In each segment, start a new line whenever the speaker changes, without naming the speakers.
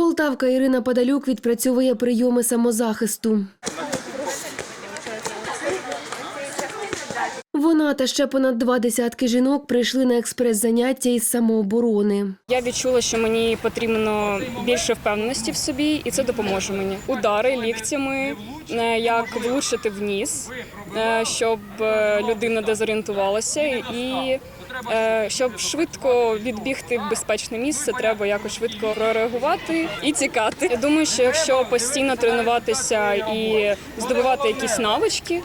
Полтавка Ірина Падалюк відпрацьовує прийоми самозахисту. Та ще понад два десятки жінок прийшли на експрес-заняття із самооборони.
Я відчула, що мені потрібно більше впевненості в собі, і це допоможе мені. Удари ліктями, е, як влучити в ніс, е, щоб е, людина дезорієнтувалася, і щоб швидко відбігти в безпечне місце, треба якось швидко прореагувати і тікати. Я думаю, що якщо постійно тренуватися і здобувати якісь навички,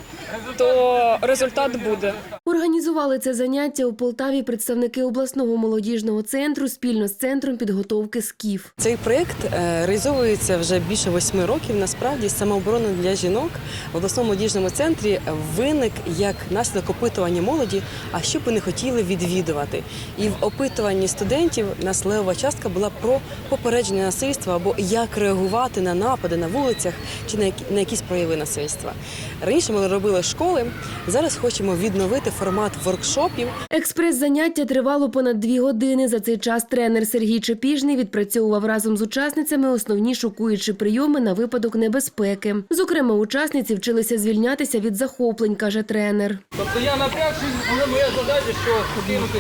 то результат буде.
Організували це заняття у Полтаві представники обласного молодіжного центру спільно з центром підготовки СКІФ.
Цей проєкт е, реалізовується вже більше восьми років. Насправді самооборона для жінок в обласному молодіжному центрі виник як наслідок опитування молоді, а що б вони хотіли відвідувати. І в опитуванні студентів нас левова частка була про попередження насильства або як реагувати на напади на вулицях чи на якісь прояви насильства. Раніше ми робили школи. Зараз хочемо відновити формат воркшопів
Експрес-заняття тривало понад дві години. За цей час тренер Сергій Чепіжний відпрацьовував разом з учасницями основні шокуючі прийоми на випадок небезпеки. Зокрема, учасниці вчилися звільнятися від захоплень, каже тренер.
Тобто я напрягшись, але моя задача, що кинути.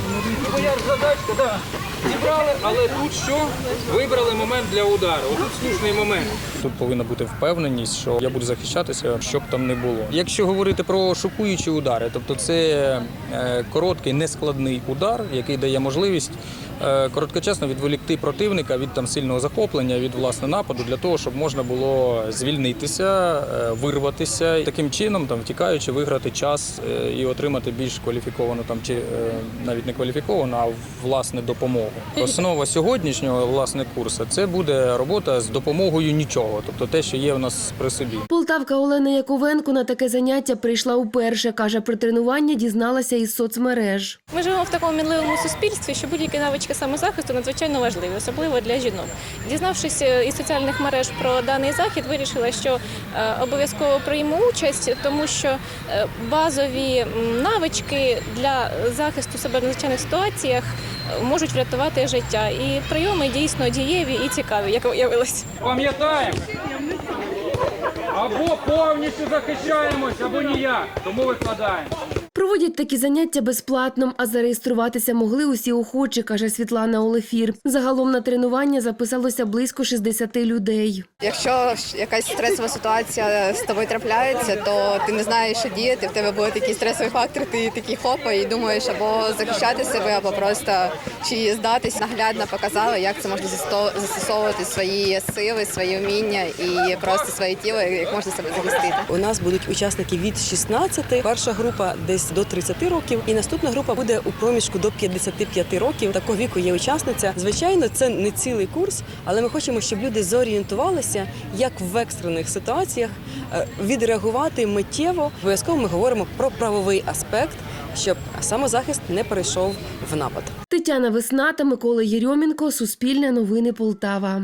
Моя задачка, да, зібрали, але тут що? Вибрали момент для удару. Отут слушний момент.
Тут повинна бути впевненість, що я буду захищатися, що б там не було. Якщо говорити про шокуючі удари, тобто це е, короткий, нескладний удар, який дає можливість е, короткочасно відволікти противника від там сильного захоплення, від власне нападу, для того, щоб можна було звільнитися, е, вирватися і таким чином, там втікаючи, виграти час і отримати більш кваліфіковану там чи навіть не кваліфіковану, а власне допомогу. Основа сьогоднішнього власне курсу це буде робота з допомогою нічого, тобто те, що є у нас при собі.
Полтавка Олена Яковенко на таке заняття прийшла уперше. Каже, про тренування дізналася із соцмереж.
Ми живемо в такому мінливому суспільстві, що будь-які навички самозахисту надзвичайно важливі, особливо для жінок. Дізнавшись е, із соціальних мереж про даний захід, вирішила, що е, обов'язково прийму участь, тому що е, базові навички для захисту себе в надзвичайних ситуаціях можуть врятувати життя. І прийоми дійсно дієві і цікаві, як виявилось.
Пам'ятаємо. Або повністю захищаємось, або ніяк. Тому викладаємо.
Проводять такі заняття безплатно, а зареєструватися могли усі охочі, каже Світлана Олефір. Загалом на тренування записалося близько 60 людей.
Якщо якась стресова ситуація з тобою трапляється, то ти не знаєш, що діяти. В тебе буде такий стресовий фактор, ти такий хопа і думаєш або захищати себе, або просто чи здатись. Наглядно показали, як це можна засто- застосовувати свої сили, свої вміння і просто своє тіло, як можна себе захистити.
У нас будуть учасники від 16, перша група десь до 30 років, і наступна група буде у проміжку до 55 років. Такого віку є учасниця. Звичайно, це не цілий курс, але ми хочемо, щоб люди зорієнтувалися, як в екстрених ситуаціях е, відреагувати миттєво. Обов'язково ми говоримо про правовий аспект, щоб самозахист не перейшов в напад.
Тетяна Весна та Микола Єрьомінко, Суспільне новини Полтава.